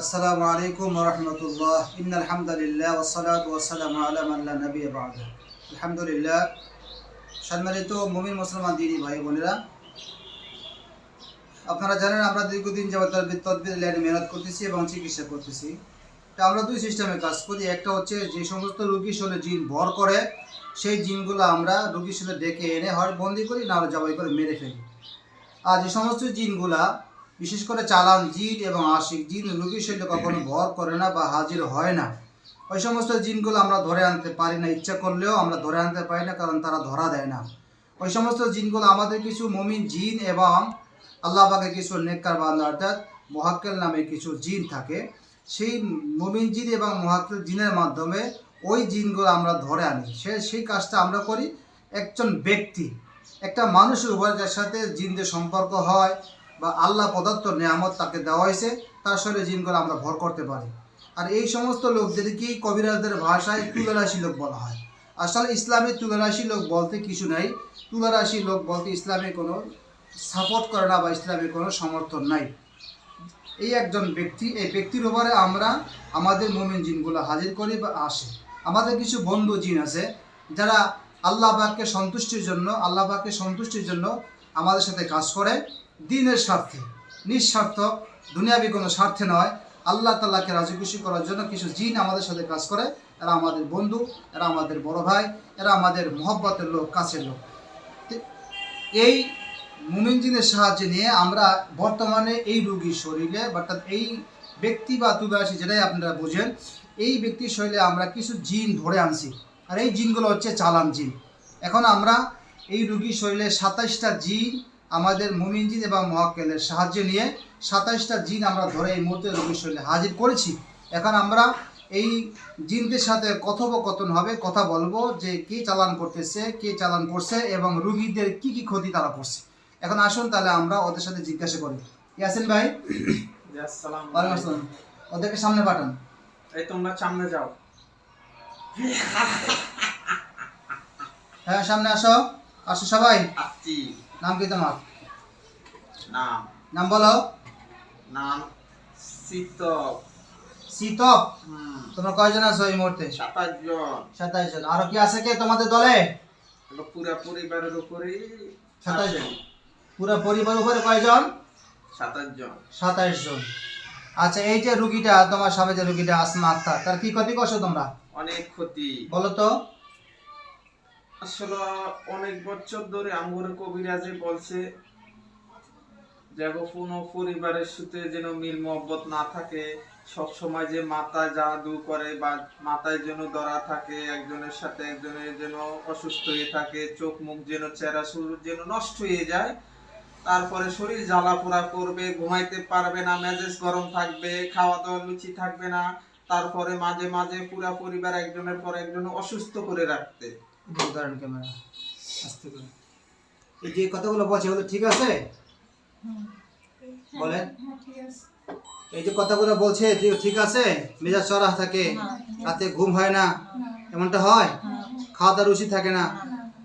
আসসালামু আলাইকুম রহমতুল্লাহ। ইন্নাল হামদুলিল্লাহ ওয়াসসালাতু ওয়াসসালামু আলা মান লা নাবিয়্যা বা'দা। আলহামদুলিল্লাহ। সম্মানিত মুমিন মুসলমান দিনী ভাই বোনেরা, আপনারা জানেন আমরা দীর্ঘদিন যাবত তদবির লাইনে মেহনত করতেছি এবং চিকিৎসা করতেছি। তা আমরা দুই সিস্টেমে কাজ করি। একটা হচ্ছে যে সমস্ত রোগী শরীরে জিন ভর করে, সেই জিনগুলো আমরা রোগী শরীরে ডেকে এনে হয় বন্দি করি, না হলে জবাই করে মেরে ফেলি। আর যে সমস্ত জিনগুলা বিশেষ করে চালান জিন এবং আশিক। জিন রোগীর শরীরে কখনো ভর করে না বা হাজির হয় না। ওই সমস্ত জিনগুলো আমরা ধরে আনতে পারি না, ইচ্ছা করলেও আমরা ধরে আনতে পারি না, কারণ তারা ধরা দেয় না। ওই সমস্ত জিনগুলো আমাদের কিছু মমিন জিন এবং আল্লাহ পাকে কিছু নেককার বান্দা, অর্থাৎ মহাক্কেল নামে কিছু জিন থাকে। সেই মমিন জিন এবং মহাক্কেল জিনের মাধ্যমে ওই জিনগুলো আমরা ধরে আনি। সে, সেই কাজটা আমরা করি একজন ব্যক্তি। একটা মানুষের উপর যার সাথে জিনদের সম্পর্ক হয় বা আল্লাহ প্রদত্ত নিয়ামত তাকে দেওয়া হয়েছে, তার শরীরে জিনগুলো আমরা ভর করতে পারি। আর এই সমস্ত লোকদেরকেই কবিরাজদের ভাষায় তুলারাশি লোক বলা হয়। আসলে ইসলামে তুলারাশি লোক বলতে কিছু নাই। তুলারাশি লোক বলতে ইসলামে কোনো সাপোর্ট করে না বা ইসলামে কোনো সমর্থন নাই। এই একজন ব্যক্তি, এই ব্যক্তির উপরে আমরা আমাদের মোমিন জিনগুলো হাজির করি বা আসে। আমাদের কিছু বন্ধু জিন আছে, যারা আল্লাহ পাককে সন্তুষ্টির জন্য, আল্লাহ পাককে সন্তুষ্টির জন্য আমাদের সাথে কাজ করে। দিনের স্বার্থে, নিঃস্বার্থ, দুনিয়াবি কোনো স্বার্থে নয়। আল্লাহ তাল্লাহকে রাজি খুশি করার জন্য কিছু জিন আমাদের সাথে কাজ করে। এরা আমাদের বন্ধু, এরা আমাদের বড় ভাই, এরা আমাদের মহব্বতের লোক, কাছের লোক। এই মুমিন জিনের সাহায্যে নিয়ে আমরা বর্তমানে এই রুগীর শরীরে, অর্থাৎ এই ব্যক্তি বা তুলাসী যেটাই আপনারা বুঝেন, এই ব্যক্তির শরীরে আমরা কিছু জিন ধরে আনছি। আর এই জিনগুলো হচ্ছে চালান জিন। এখন আমরা এই রুগীর শরীরে সাতাইশটা জিন আমাদের মুমিন জিন এবং মহাক্কেলের সাহায্য নিয়ে সাতাইশটা জিন আমরা ধরে এই মুহূর্তে রোগীর শরীরে হাজির করেছি। এখন আমরা এই জিনদের সাথে কথোপকথন হবে কথা বলব যে কে চালান করতেছে কে চালান করছে এবং রুগীদের কি কি ক্ষতি তারা করছে। এখন আসুন তাহলে আমরা ওদের সাথে জিজ্ঞাসা করি। ইয়াসিন ভাই। ওদেরকে সামনে পাঠান। এই তোমরা সামনে যাও। হ্যাঁ সামনে আসো। আসো সবাই। আসছি। নাম কি তোমার? নাম। নাম বলো। নাম শীত শীতক হুম। তোমরা কয়জন আছো এই মুহূর্তে? সাতাশ জন। সাতাইশ জন। আরও কি আছে কে তোমাদের দলে? পুরা পরিবারের উপরে সাতাশ জন। পুরো পরিবার উপরে কয়জন? সাতাশ জন। সাতাইশ জন। আচ্ছা এই যে রুগীটা তোমার সামনে যে রুগীটা আসমা আক্তার তার কি ক্ষতি করছ তোমরা? অনেক ক্ষতি। বলো তো। আসলে অনেক বছর ধরে আমগুলো কবিরাজে বলছে যে কোনো পরিবারের সাথে যেন মিল মহব্বত না থাকে সব সময় যে মাথা জাদু করে বা মাথায় যেন ধরা থাকে, একজনের সাথে একজনের যেন অসুস্থ হয়ে থাকে, চোখ মুখ যেন চেহারা শুরু যেন নষ্ট হয়ে যায়, তারপরে শরীর জ্বালা পোড়া করবে, ঘুমাইতে পারবে না, মেজাজ গরম থাকবে খাওয়া দাওয়া লুচি থাকবে না, তারপরে মাঝে মাঝে পুরা পরিবার একজনের পর একজন অসুস্থ করে রাখতে। উদাহরণ ক্যামেরা আস্তে করে। এই যে কথাগুলো বলছে এগুলো ঠিক আছে? বলেন। এই যে কথাগুলো বলছে যে ঠিক আছে? মেজাজ চড়া থাকে রাতে ঘুম হয় না এমনটা হয়? খাওয়া দাওয়া রুচি থাকে না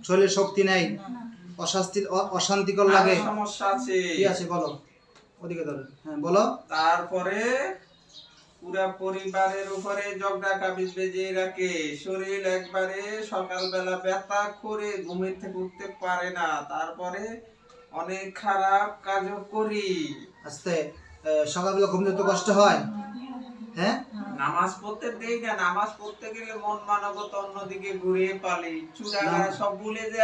শরীরে শক্তি নেই অশাস্তি অ- অশান্তিকর লাগে। সমস্যা আছে। কি আছে বলো? ওদিকে ধরো। হ্যাঁ বলো। তারপরে পুরা পরিবারের উপরে জগড়া কাবিজ বেজে রাখে। শরীর একবারে সকালবেলা ব্যথা করে ঘুমের থেকে উঠতে পারে না। তারপরে অনেক খারাপ কাজও করি। আস্তে সকালবেলা ঘুম দিতে কষ্ট হয়? হ্যাঁ? নামাজ পড়তে দেই না নামাজ পড়তে গেলে মন মানবত অন্যদিকে ঘুরিয়ে পালি। চূড়াগাড়া সব ভুলে যে।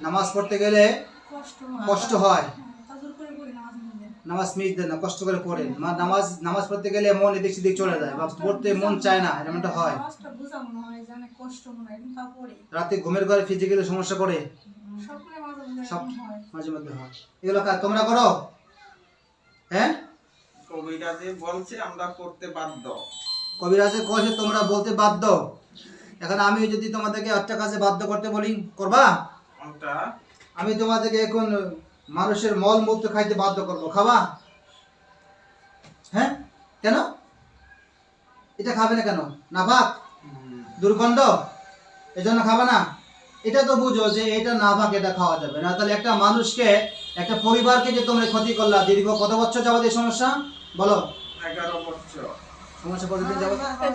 নামাজ পড়তে গেলে কষ্ট হয়। নামাজ মিস দেন না কষ্ট করে পড়েন। মা- নামাজ নামাজ পড়তে গেলে মন এদিক সেদিক চলে যায় বা পড়তে মন চায় না এমনটা হয়। নামাজটা বোঝা যে অনেক কষ্ট কিন্তু তা পড়ে। রাতে ঘুমের ঘরে ফিজিক্যালি সমস্যা করে সব মাঝে মধ্যে হয়। এগুলো তোমরা করো? হ্যাঁ? কবিরাজে বলছে আমরা করতে বাধ্য। কবিরাজে কছে তোমরা বলতে বাধ্য। এখন আমি যদি তোমাদেরকে একটা কাজে বাধ্য করতে বলি করবা? আমি তোমাদেরকে এখন মানুষের মল মূত্র খাইতে বাধ্য করব খাবা? হ্যাঁ? কেন? এটা খাবে না কেন? না ভাত? দুর্গন্ধ? এজন্য খাবে না? এটা তো বুঝো যে এটা না ভাগ এটা খাওয়া যাবে না। তাহলে একটা মানুষকে একটা পরিবারকে যে তোমরা ক্ষতি করলা দীর্ঘ কত বছর যাবত এই সমস্যা? বলো। এগারো বছর। সমস্যা কতদিন যাবত? হ্যাঁ,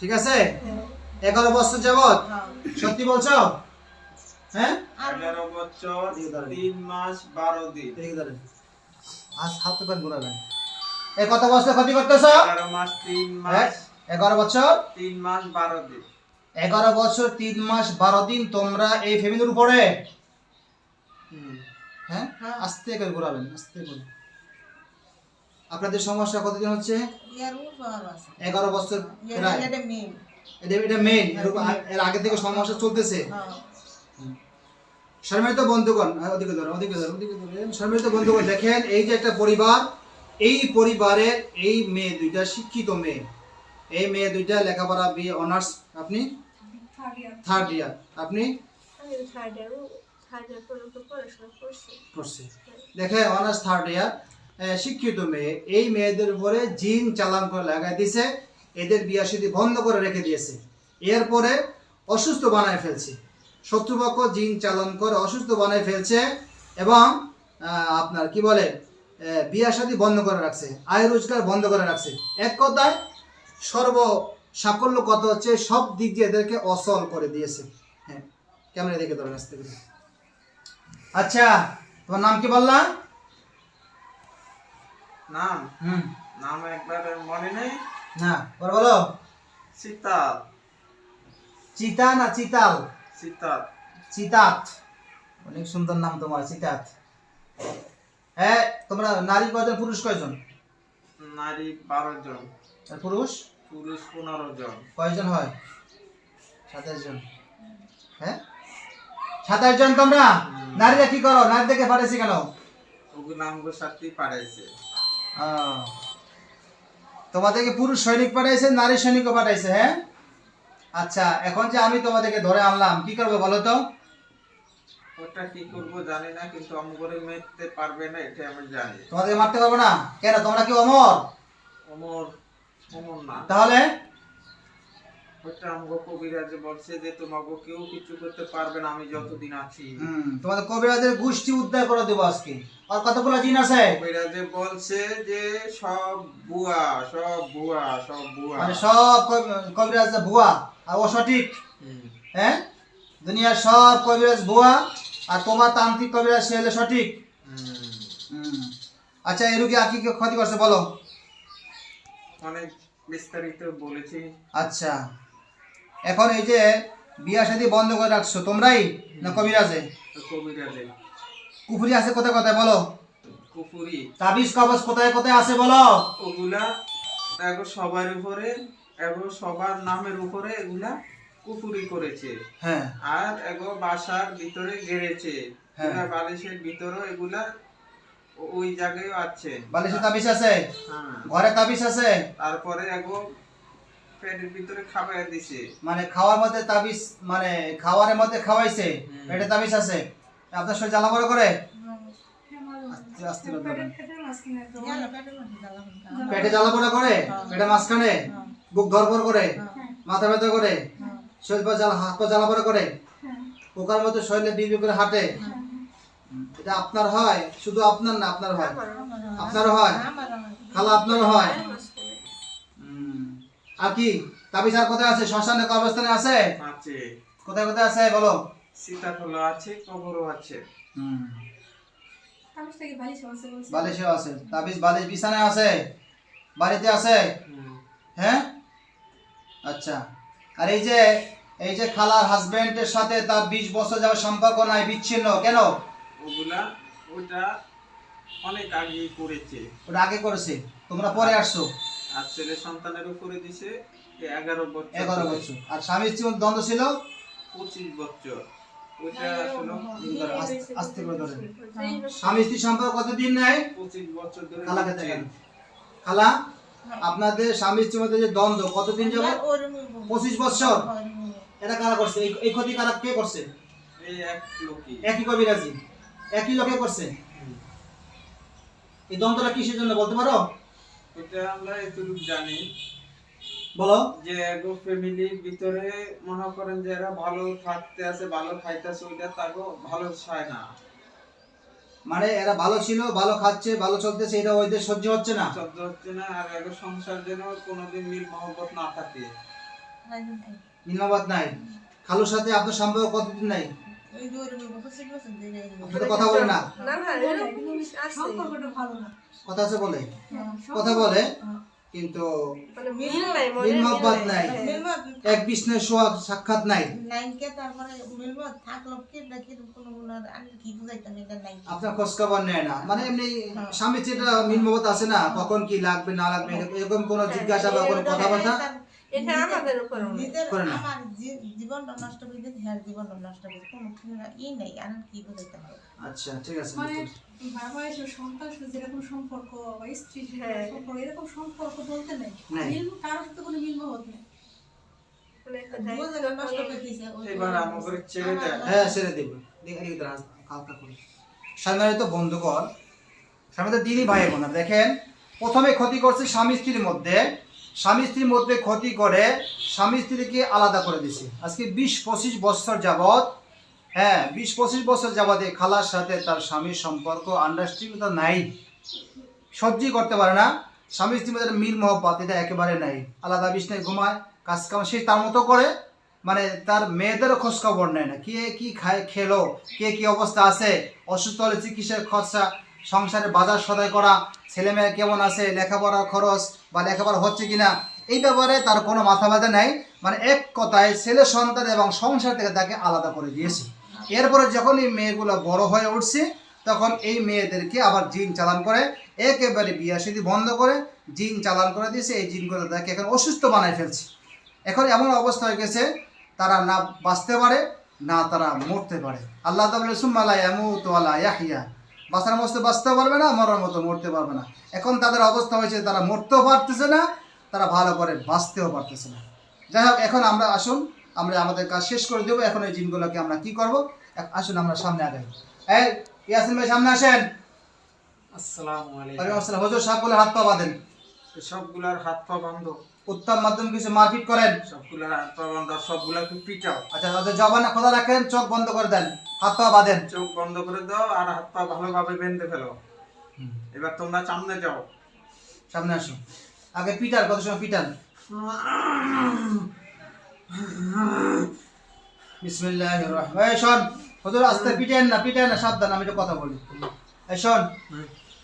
ঠিক আছে? এগারো বছর যাবত? সত্যি বলছো? হ্যাঁ? এগারো বছর তিন মাস বারো দিন। এদিকে দাঁড়ান। আজ হাত তো ঘুরাবেন। এ কত বছর ক্ষতি করতেছ? এগারো মাস তিন হ্যাঁ মাস এগারো বছর? তিন মাস বারো দিন। এগারো বছর তিন মাস বারো দিন তোমরা এই ফ্যামিলির উপরে? হ্যাঁ? আস্তে করে ঘুরাবেন আস্তে করে। আপনাদের সমস্যা কতদিন হচ্ছে? এগারো বছর প্রায়। এটা এটা মেইন এর আগে থেকে সমস্যা চলতেছে। সম্মানিত বন্ধুগণ আহ, ওদিকে ধরো ওদিকে ধরো ওদিকে সম্মানিত বন্ধুগণ দেখেন এই যে একটা পরিবার এই পরিবারের এই মেয়ে দুইটা শিক্ষিত মেয়ে। এই মেয়ে দুইটা লেখাপড়া বিয়ে অনার্স আপনি? থার্ড ইয়ার আপনি? করছে। দেখে অনার্স থার্ড ইয়ার শিক্ষিত মেয়ে। এই মেয়েদের উপরে জিন চালান করে লাগাই দিয়েছে এদের বিয়া বন্ধ করে রেখে দিয়েছে। এরপরে অসুস্থ বানায় ফেলছে। শত্রুপক্ষ জিন চালন করে অসুস্থ বানায় ফেলছে এবং আপনার কি বলে বিয়া শাদী বন্ধ করে রাখছে আয় রোজগার বন্ধ করে রাখছে। এক কথায় সর্ব সাফল্য কত হচ্ছে সব দিক দিয়ে এদেরকে অসল করে দিয়েছে। হ্যাঁ ক্যামেরা দেখে ধরেন আসতে করে আচ্ছা তোমার নাম কি বললাম নাম? হুম। নাম একবার মনে নেই। না বলো। সীতাল চিতা না চিতাল? সীতাল চিতাত। অনেক সুন্দর নাম তোমার চিতাত। হ্যাঁ তোমরা নারী কয়জন পুরুষ কয়জন? নারী বারো জন। পুরুষ? পুরুষ পনেরো জন। কয়জন হয়? সাতাশ জন। হ্যাঁ? সাতাশ জন তোমরা? নারীরা কি করো? নারীদেরকে পাঠাইছি কেন? আমগো সাথে পাঠাইছে। তোমাদেরকে পুরুষ সৈনিক পাঠাইছে নারী সৈনিকও পাঠাইছে হ্যাঁ? আচ্ছা এখন যে আমি তোমাদেরকে ধরে আনলাম কি করবে বলো তো? ওটা কি করব জানি না কিন্তু করে মারতে পারবে না এটা আমি জানি। তোমাদের মারতে পারব না? কেন তোমরা কি অমর? অমর অমর না। তাহলে? ওটা আমগো কবিরাজে বলছে যে তোমাকে কেউ কিছু করতে পারবে না আমি যতদিন আছি। তোমাদের কবিরাজের গোষ্ঠী উদ্ধার করে দেবো আজকে। আর কতগুলো জিন আছে কবিরাজে বলছে যে সব বুয়া সব বুয়া সব বুয়া। মানে সব কবিরাজ ভুয়া আর ও হ্যাঁ? দুনিয়ার সব কবিরাজ ভুয়া আর তোমার তান্ত্রিক কবিরাজ সে হলে সঠিক। আচ্ছা এই রুগী আর কি কি ক্ষতি করছে বলো? অনেক বিস্তারিত বলেছি। আচ্ছা। এখন এই যে বিয়া শাদী বন্ধ করে রাখছো তোমরাই না কবিরাজে তো কবিরাজে কুফুরি আছে কোথায় কোথায় বলো? কুপুরি তাবিজ কবজ কোথায় কোথায় আছে বলো? ওগুলা এখন সবার উপরে সবার নামের উপরে এগুলা কুপুরি করেছে। হ্যাঁ। আর এগো বাসার ভিতরে গেড়েছে। হ্যাঁ। বালিশের ভিতরে এগুলা ওই জায়গায় আছে। বালিশে তাবিজ আছে? হ্যাঁ। ঘরে তাবিজ আছে? তারপরে এগো পেটের ভিতরে খাবার দিছে। মানে খাওয়ার মধ্যে তাবিজ মানে খাওয়ারের মধ্যে খাওয়াইছে পেটে তাবিজ আছে। আপনার শরীর জ্বালা পড়া করে? করে পেটে জ্বালা পড়া করে? পেটে মাঝখানে? বুক ধরপড় করে? মাথা ব্যথা করে? শরীর পা জ্বালা হাত পা জ্বালা পড়া করে? পোকার মতো শরীরে বিবি করে হাঁটে? এটা আপনার হয়? শুধু আপনার না আপনার হয়? আপনারও হয়? খালা আপনারও হয়। আর কি? তাবিজ আর কোথায় আছে? শ্মশানে কবরস্থানে আছে? আছে। কোথায় কোথায় আছে? বলো। সীতাফলা আছে কবরও আছে। হুম। তাবিজ থেকে বালিশ বলছে বলছে। বালিশেও আছে। তাবিজ বালিশ বিছানায় আছে? বাড়িতে আছে? হ্যাঁ? আচ্ছা। আর এই যে এই যে খালার হাজবেন্ডের সাথে তার বিশ বছর যাওয়ার সম্পর্ক নাই বিচ্ছিন্ন কেন? ওগুলা ওটা অনেক আগে করেছে। ওটা আগে করেছে। তোমরা পরে আসছো। আর ছেলে সন্তানের উপরে দিছে এগারো বছর এগারো বছর। আর স্বামী স্ত্রীর দ্বন্দ্ব ছিল? পঁচিশ বছর। ওইটা আসলে আস্তে- আস্তে করে ধরেন। স্বামী স্ত্রী সম্পর্ক কতদিন নেয়? পঁচিশ বছর ধরে খালাকে দেখেন খালা আপনাদের স্বামী স্ত্রীর মধ্যে যে দ্বন্দ্ব কতদিন যাব পঁচিশ বছর। এটা কারা করছে? এই- ক্ষতি কারা কে করছে? এই এক লোকই। একই কবিরাজি। একই লোকে করছে? এই দ্বন্দ্বটা কিসের জন্য বলতে পারো? ওটা আমরা এতটুকু জানি বলো। যে এগো ফ্যামিলির ভিতরে মনে করেন যে এরা ভালো থাকতে আছে ভালো খাইতেছে ওইটা তাকে ভালো চায় না। মানে এরা ভালো ছিল ভালো খাচ্ছে ভালো চলতেছে এটা ওইদের সহ্য হচ্ছে না। সহ্য হচ্ছে না আর এক সংসার যেন কোনোদিন মিল মহব্বত না থাকে। মিলমাবাদ নাই। খালুর সাথে আপনার সম্পর্ক কতদিন নাই? কথা বলে না? না না এরকম আছে। সম্পর্কটা ভালো না। কথা আছে বলে? হ্যাঁ, কথা বলে কিন্তু নাই মিল মহব্বত নাই। হ্যাঁ। এক বিষ্ণের সোহাগ সাক্ষাৎ নাই। নাইনকে তারপরে মিলবো থাকল কি না কি কোনো কোনো আমি কি বুঝাইতাম এটা নাই আপনার খোঁজ খবর নেয় না। মানে এমনি স্বামী যেটা মিল মহব্বত আছে না? কখন কি লাগবে না লাগবে এরকম- এরকম কোনো জিজ্ঞাসা বা কোনো কথাবার্তা? এটা আমাদের উপর নিজের আমার জীবনটা নষ্ট করে দিতে হ্যাঁ জীবনটা নষ্ট করে কোনো কোনো ই নেই আর কি বুঝাইতাম আচ্ছা ঠিক আছে মানে বাবা এসে সন্তান সাথে যেরকম সম্পর্ক বা স্ত্রীর। সম্পর্ক এরকম সম্পর্ক বলতে নেই। মিল কারোর সাথে কোনো মিল মহব্বত নেই। একটা বুঝে দায়িত্ব নষ্ট পালন- করে দিছে ওই এবার আমাকে ছেড়ে দেয় ছেড়ে দেবো। দেখে দেখি দাঁড়া, হালকা করে। সম্মানিত বন্ধুগণ সম্মানিত দিদি ভাই বোনা। দেখেন প্রথমে ক্ষতি করছে স্বামী স্ত্রীর মধ্যে। স্বামী স্ত্রীর মধ্যে ক্ষতি করে, স্বামী স্ত্রীকে আলাদা করে দিছে। আজকে বিশ পঁচিশ বছর যাবৎ হ্যাঁ বিশ পঁচিশ বছর যাবৎ এই খালার সাথে তার স্বামীর সম্পর্ক আন্ডারস্ট্যান্ডিং নাই। সহ্যই করতে পারে না। স্বামী স্ত্রীর মধ্যে মিল মহব্বত এটা একেবারে নাই। আলাদা বিছনায় ঘুমায় কাজ কাম সে তার মতো করে মানে তার মেয়েদেরও খোঁজ খবর নেয় না। কে কি খায়, খেলো, কে কি অবস্থা আছে, অসুস্থ হলে চিকিৎসার খরচা, সংসারে বাজার সদাই করা ছেলে মেয়ে কেমন আছে, লেখাপড়ার খরচ বা লেখাপড়া হচ্ছে কিনা, এই ব্যাপারে তার কোনো মাথা ব্যথা নেই। মানে এক কথায় ছেলে সন্তান এবং সংসার থেকে তাকে আলাদা করে দিয়েছে। এরপরে যখন এই মেয়েগুলো বড় হয়ে উঠছে, তখন এই মেয়েদেরকে আবার জিন চালান করে, একেবারে বিয়া সিদ্ধি বন্ধ করে জিন চালান করে দিয়েছে। এই জিনগুলো তাকে এখন অসুস্থ বানায় ফেলছে। এখন এমন অবস্থা হয়ে গেছে, তারা না বাঁচতে পারে, না তারা মরতে পারে। আল্লাহ তাবলে সুম্মালা ইয়ামুত ওয়ালা ইয়াহিয়া বাঁচার মতো বাঁচতেও পারবে না মরার মতো মরতে পারবে না। এখন তাদের অবস্থা হয়েছে তারা মরতেও পারতেছে না তারা ভালো করে বাঁচতেও পারতেছে না। যাই হোক এখন আমরা আসুন আমরা আমাদের কাজ শেষ করে দেবো। এখন এই জিনগুলোকে আমরা কি করব? আসুন আমরা সামনে আগাই। এই ইয়াসিন ভাই সামনে আসেন। আসসালামু আলাইকুম। হুজুর সবগুলো হাত পা বাঁধেন। সবগুলার হাত পা বন্ধ উত্তম মাধ্যম কিছু মারপিট করেন? পিটাও আচ্ছা তাদের জবানে খোদা রাখেন চোখ বন্ধ করে দেন হাত পা বাঁধেন। চোখ বন্ধ করে দাও আর হাত পা ভালোভাবে বেঁধে ফেলো। এবার তোমরা সামনে যাও। সামনে আসুন আগে পিটার কত সময় পিটান? বিসমিল্লাহ রহমান। শোন হুজুর আস্তে পিটেন না পিটেন না সাবধান আমি কথা বলি। এই শোন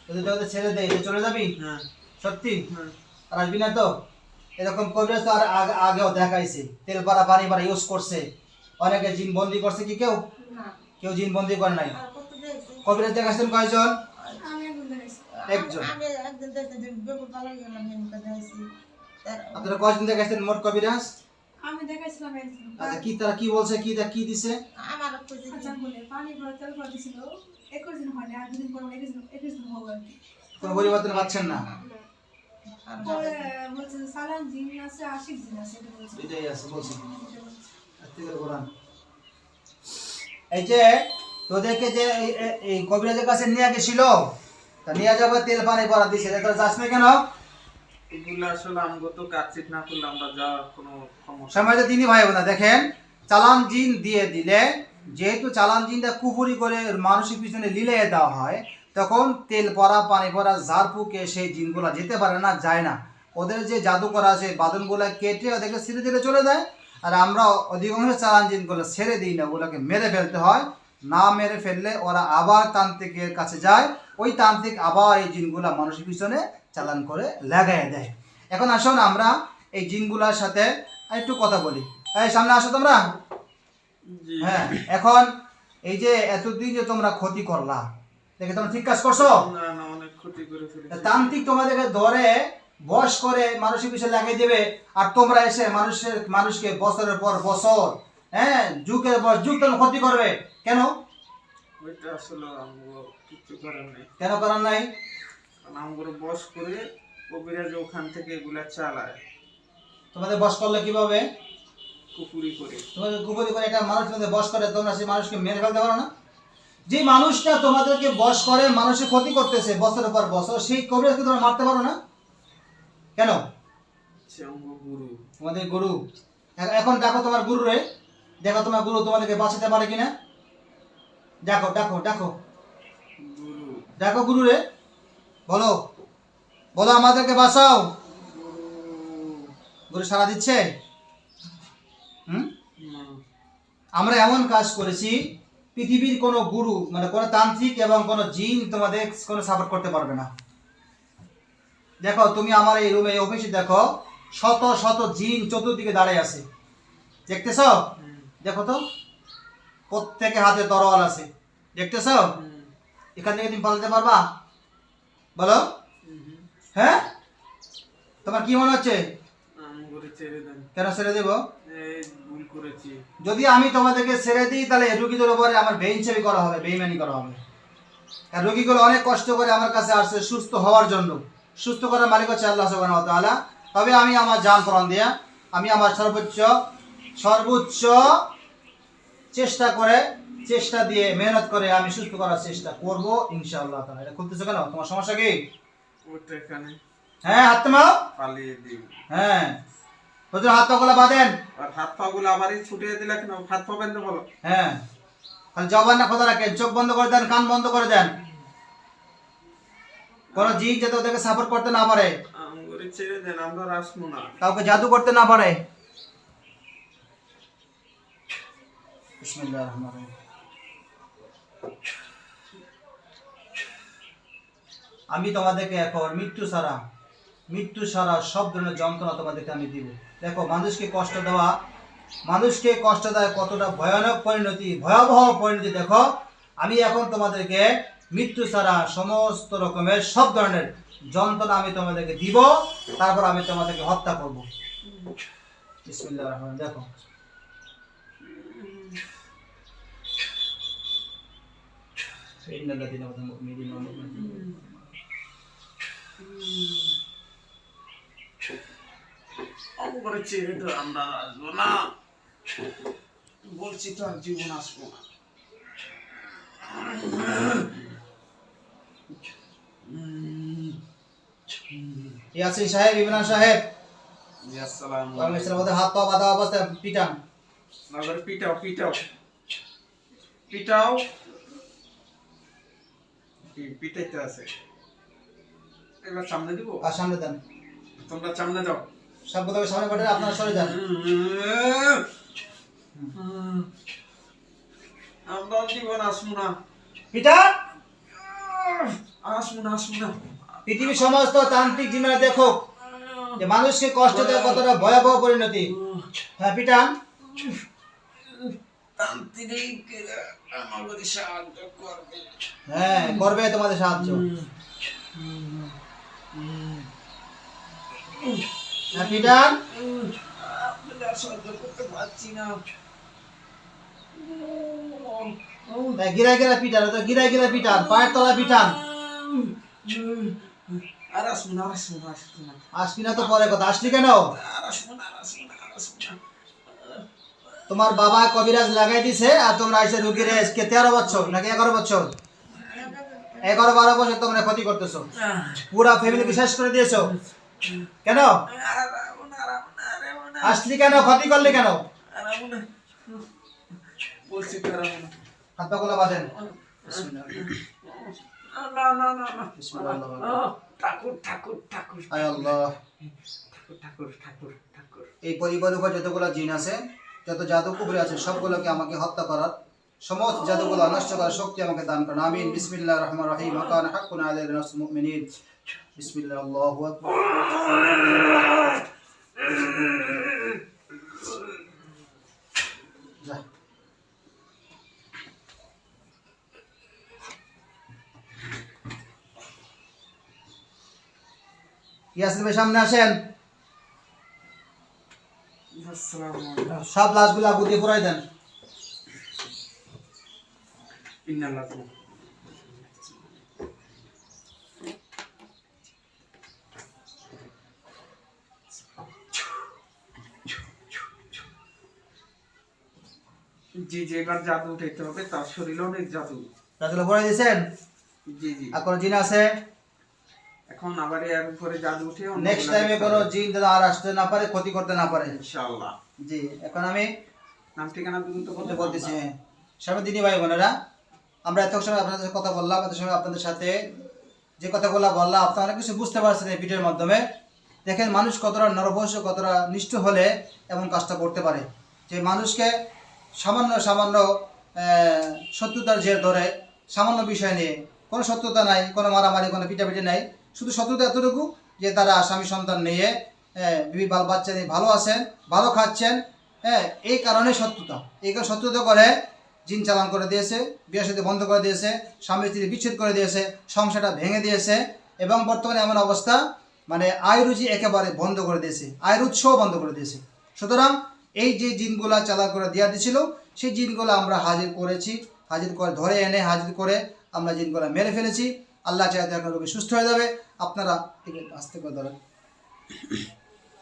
তোদের ছেড়ে দেয় চলে যাবি? হ্যাঁ। সত্যি? আর আসবি না তো? এরকম কবিরাজ তো আর আগে- আগেও দেখাইছে। তেল পাড়া পানি পাড়া ইউজ করছে। অনেকে জিন বন্দি করছে কি কেউ? কেউ জিন বন্দি করে নাই। কবিরাজ দেখাইছেন কয়জন? একজন আপনারা কয়জন দেখাইছেন মোট কবিরাজ? আমি দেখাইছিলাম আচ্ছা কি তারা কি বলছে কি কি দিছে? আমার খুঁজে বলে পানি তেল দিছিল। একুশ দিন হয়নি আর দুদিন পর একুশ দিন একুশ দিন হব কোনো পরিবর্তন পাচ্ছেন না। পরে বলছে জিন আছে আশিক জিন আছে। এটা বলছে। এটাই আছে বলছি। এটা বলছে। আস্তে করে কোরআন। এই যে তোদেরকে যে এই- কবিরাজের কাছে নিয়ে গেছিল তা নিয়ে যাবে তেল পানি পরা দিছে। যাস না কেন? সমাজে তিনি ভাই বোনা দেখেন চালান জিন দিয়ে দিলে যেহেতু চালান জিনটা কুপুরি করে মানুষের পিছনে লিলিয়ে দেওয়া হয় তখন তেল পরা পানি পরা ঝাড় ফুকে সেই জিনগুলা যেতে পারে না যায় না। ওদের যে জাদু করা আছে বাদনগুলা কেটে ওদেরকে ছেড়ে দিলে চলে যায়। আর আমরা অধিকাংশ চালান জিনগুলো ছেড়ে দিই না ওগুলোকে মেরে ফেলতে হয়। না মেরে ফেললে ওরা আবার তান্ত্রিকের কাছে যায়। ওই তান্ত্রিক আবার এই জিনগুলা মানুষের পিছনে চালান করে লাগাই দেয়। এখন আসুন আমরা এই জিনগুলার সাথে একটু কথা বলি। এই সামনে আসো তোমরা? হ্যাঁ এখন এই যে এতদিন যে তোমরা ক্ষতি করলা দেখে তোমরা ঠিক কাজ করছ? না না অনেক ক্ষতি করে তা তান্ত্রিক তোমাদেরকে ধরে বস করে মানুষের পিছনে লাগিয়ে দেবে আর তোমরা এসে মানুষের মানুষকে বছরের পর বছর হ্যাঁ যুগের পর যুগ তোমরা ক্ষতি করবে। কেন? ওইটা আসলে কিছু করার নেই। কেন করার নাই? কারণ আমগুলো বস করে কবিরাজ ওখান থেকে এগুলা চালায়। তোমাদের বস করলে কীভাবে? কুপুরি করে। তোমাদের কুপুরি করে একটা মানুষ তোমাদের বস করে তোমরা সেই মানুষকে মেরে ফেলতে পারো না? যে মানুষটা তোমাদেরকে বস করে, মানুষের ক্ষতি করতেছে বছরের পর বছর, সেই কবিরাজকে তোমরা মারতে পারো না? কেন? তোমাদের গুরু। এখন দেখো তোমার গুরু রে। দেখো তোমার গুরু তোমাদেরকে বাঁচাতে পারে কিনা? দেখো দেখো দেখো। দেখো গুরু রে। বলো। বলো আমাদেরকে বাঁচাও। গুরু সারা দিচ্ছে? হুম? আমরা এমন কাজ করেছি পৃথিবীর কোনো গুরু মানে কোনো তান্ত্রিক এবং কোনো জিন তোমাদের কোনো সাপোর্ট করতে পারবে না। দেখো তুমি আমার এই রুমে অফিসে দেখো শত শত জিন চতুর্দিকে দাঁড়িয়ে আছে। দেখতেছ? দেখো তো প্রত্যেকে হাতে তরোয়াল আছে। দেখতেছ? এখান থেকে তুমি পালাতে পারবা? বলো? হ্যাঁ? তোমার কি মনে হচ্ছে? কেন ছেড়ে দেবো? এই ভুল করেছি। যদি আমি তোমাদেরকে ছেড়ে দিই তাহলে রুগীদের উপরে আমার বেইনচাবি করা হবে বেইমানি করা হবে। আর রুগীগুলো অনেক কষ্ট করে আমার কাছে আসছে সুস্থ হওয়ার জন্য। সুস্থ করার মালিক হচ্ছে আল্লাহ সুবহানাহু ওয়া তাআলা। তবে আমি আমার জান প্রাণ দিয়া আমি আমার সর্বোচ্চ সর্বোচ্চ চেষ্টা করে চেষ্টা দিয়ে মেহনত করে আমি সুস্থ করার চেষ্টা করব ইনশাআল্লাহ তাআলা। এটা খুলতেছো কেন? তোমার সমস্যা কি? ওটা এখানে। হ্যাঁ হাত পালিয়ে দিই হ্যাঁ। হুজুর হাত পাগুলো বাঁধেন। আর হাত পা গুলো আবারই ছুটিয়ে দিলে কেন? হাত পা বেঁধে বলো। হ্যাঁ। খালি জবান না খোলা রাখেন চোখ বন্ধ করে দেন কান বন্ধ করে দেন। কোন জিন যাতে ওদেরকে সাপোর্ট করতে না পারে। আঙ্গুরে ছেড়ে দেন আমরা আসব না। কাউকে জাদু করতে না পারে। বিসমিল্লাহির রহমানির রহিম। আমি তোমাদেরকে এখন মৃত্যু ছাড়া মৃত্যু ছাড়া সব ধরনের যন্ত্রণা তোমাদেরকে আমি দিব দেখো, মানুষকে কষ্ট দেওয়া, মানুষকে কষ্ট দেয় কতটা ভয়ানক পরিণতি, ভয়াবহ পরিণতি, দেখো আমি এখন তোমাদেরকে মৃত্যু ছাড়া সমস্ত রকমের সব ধরনের যন্ত্রণা আমি তোমাদেরকে দিব, তারপর আমি তোমাদেরকে হত্যা করব। দেখো ওয়াল মু'মিনাত। আঙ্গুরে ছেড়ে আমরা আসব না। বলছি তো আর জীবন আসব না। ইয়াসিন সাহেব? ইমরান সাহেব? জি আসসালাম পরমেশ্বরের মধ্যে হাত পা বাঁধা অবস্থায় পিটান। আবার পিটাও পিটাও। পিটাও। পিটাইতে আছে? এবার সামনে দিব? আর সামনে দেন। তোমরা সামনে যাও। সভ্যতাকে সামনে পাঠালে আপনারা সরে যান। আমরা জীবন আসব না। পিটান আসব না আসব না। পৃথিবীর সমস্ত তান্ত্রিক জিমেরা দেখো যে মানুষকে কষ্ট দেওয়া কতটা ভয়াবহ পরিণতি। হ্যাঁ পিটান হ্যাঁ করবে তোমাদের সাহায্য। হ্যাঁ পিটান সহ্য করতে পারছি না হ্যাঁ, গিরা গিরা পিটান তো গিরা গিরা পিটান পায়ের তলা পিটান আর আসব না আর না আসব না আসবি না তো পরে কথা আসলি কেন? তোমার বাবা কবিরাজ লাগাই দিছে আর তোমরা এসে রুগীর আজকে তেরো বছর নাকি এগারো বছর? এগারো বারো বছর তোমরা ক্ষতি করতেছো। পুরা ফ্যামিলিকে শেষ করে দিয়েছ। কেন? আসলি কেন? ক্ষতি করলি কেন? বলছি হাত পা গোলা বাঁধেন এই পরিবারের উপর যতগুলো জিন আছে যত জাদু কুবরি আছে সবগুলোকে আমাকে হত্যা করার সমস্ত জাদুগুলো নষ্ট করার শক্তি আমাকে দান করুন। আমিন। বিসমিল্লাহ রহমান রহিম। ওয়াকান হাক্কুন আলাইহি নাসরুল মুমিনিন। বিসমিল্লাহ আল্লাহু আকবার। যা। ভাই সামনে আসেন। সব লাশগুলো আগুন দিয়ে দেন। ইন্নাল্লাহু। জি জি এবার জাদু উঠাইতে হবে তার শরীরে অনেক জাদু। লাশগুলো পুরাই দিয়েছেন? জি জি। আর কোনো জিন আছে? এখন আবার এর উপরে জাদু উঠে নেক্সট টাইমে কোনো জিন যেন আর আসতে না পারে ক্ষতি করতে না পারে। ইনশাআল্লাহ। জি এখন আমি নাম ঠিকানা দ্রুত বলতে বলতে বলতেছি হ্যাঁ। সামনে দিদি ভাই বোনেরা আমরা এত সময় আপনাদের সাথে কথা বললাম এত সময় আপনাদের সাথে যে কথাগুলো বললাম আপনারা অনেক কিছু বুঝতে পারছেন এই ভিডিওর মাধ্যমে। দেখেন মানুষ কতটা নরভস কতটা নিষ্ঠ হলে এমন কাজটা করতে পারে। যে মানুষকে সামান্য সামান্য শত্রুতার জের ধরে, সামান্য বিষয় নিয়ে। কোনো শত্রুতা নাই, কোনো মারামারি, কোনো পিটাপিটি নাই। শুধু শত্রুতা এতটুকু যে তারা স্বামী সন্তান নিয়ে বিবি বাল বাচ্চা নিয়ে ভালো আছেন, ভালো খাচ্ছেন হ্যাঁ এই কারণে শত্রুতা। এই কারণে শত্রুতা করে জিন চালান করে দিয়েছে, বিয়ে সাথে বন্ধ করে দিয়েছে, স্বামী স্ত্রী বিচ্ছেদ করে দিয়েছে, সংসারটা ভেঙে দিয়েছে এবং বর্তমানে এমন অবস্থা মানে আয় রুচি একেবারে বন্ধ করে দিয়েছে। আয়ের উৎসও বন্ধ করে দিয়েছে। সুতরাং এই যে জিনগুলা চালা করে দেওয়া দিয়েছিল সেই জিনগুলো আমরা হাজির করেছি, হাজির করে ধরে এনে হাজির করে আমরা জিনগুলা মেরে ফেলেছি। আল্লাহ চাইতে আপনার রোগী সুস্থ হয়ে যাবে। আপনারা আস্তে করে ধরেন।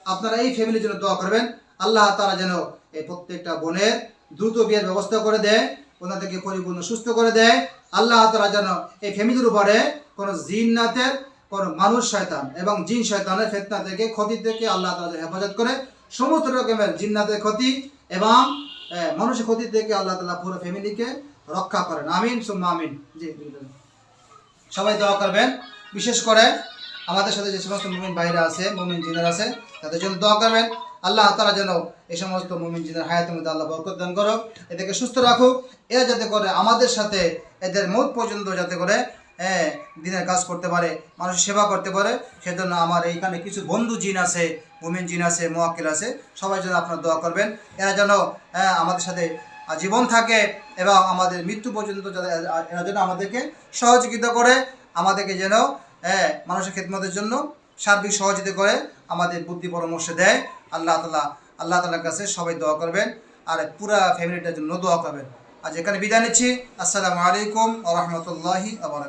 আপনারা এই ফ্যামিলির জন্য দোয়া করবেন। আল্লাহ তারা যেন এই প্রত্যেকটা বোনের দ্রুত বিয়ের ব্যবস্থা করে দেয়, ওনাদেরকে পরিপূর্ণ সুস্থ করে দেয়। আল্লাহ তারা যেন এই ফ্যামিলির উপরে কোনো জিন্নাতের কোনো মানুষ শয়তান এবং জিন শয়তানের ফেতনা থেকে, ক্ষতি থেকে আল্লাহ তালা হেফাজত করে। সমস্ত রকমের জিন্নাতের ক্ষতি এবং মানুষের ক্ষতি থেকে আল্লাহ তালা পুরো ফ্যামিলিকে রক্ষা করেন। আমিন, সুম্মা আমিন। জি সবাই দোয়া করবেন। বিশেষ করে আমাদের সাথে যে সমস্ত মুমিন ভাইরা আছে, মুমিন জিনার আছে, তাদের জন্য দোয়া করবেন। আল্লাহ তারা যেন এই সমস্ত মুমিন জিনের হায়াতের মধ্যে আল্লাহ বরকত দান করুক, এদেরকে সুস্থ রাখুক। এরা যাতে করে আমাদের সাথে এদের মত পর্যন্ত যাতে করে হ্যাঁ দিনের কাজ করতে পারে মানুষের সেবা করতে পারে সেজন্য আমার এইখানে কিছু বন্ধু জিন আছে মুমিন জিন আছে মোয়াক্কিল আছে সবাই যেন আপনার দোয়া করবেন। এরা যেন হ্যাঁ, আমাদের সাথে জীবন থাকে এবং আমাদের মৃত্যু পর্যন্ত এরা যেন আমাদেরকে সহযোগিতা করে আমাদেরকে যেন হ্যাঁ, মানুষের খেদমতের জন্য সার্বিক সহযোগিতা করে আমাদের বুদ্ধি পরামর্শ দেয়। আল্লাহ তালা আল্লাহ তালার কাছে সবাই দোয়া করবেন আর পুরা ফ্যামিলিটার জন্য দোয়া করবেন। আজ এখানে বিদায় নিচ্ছি। আসসালামু আলাইকুম আ রহমতুল্লাহি আবার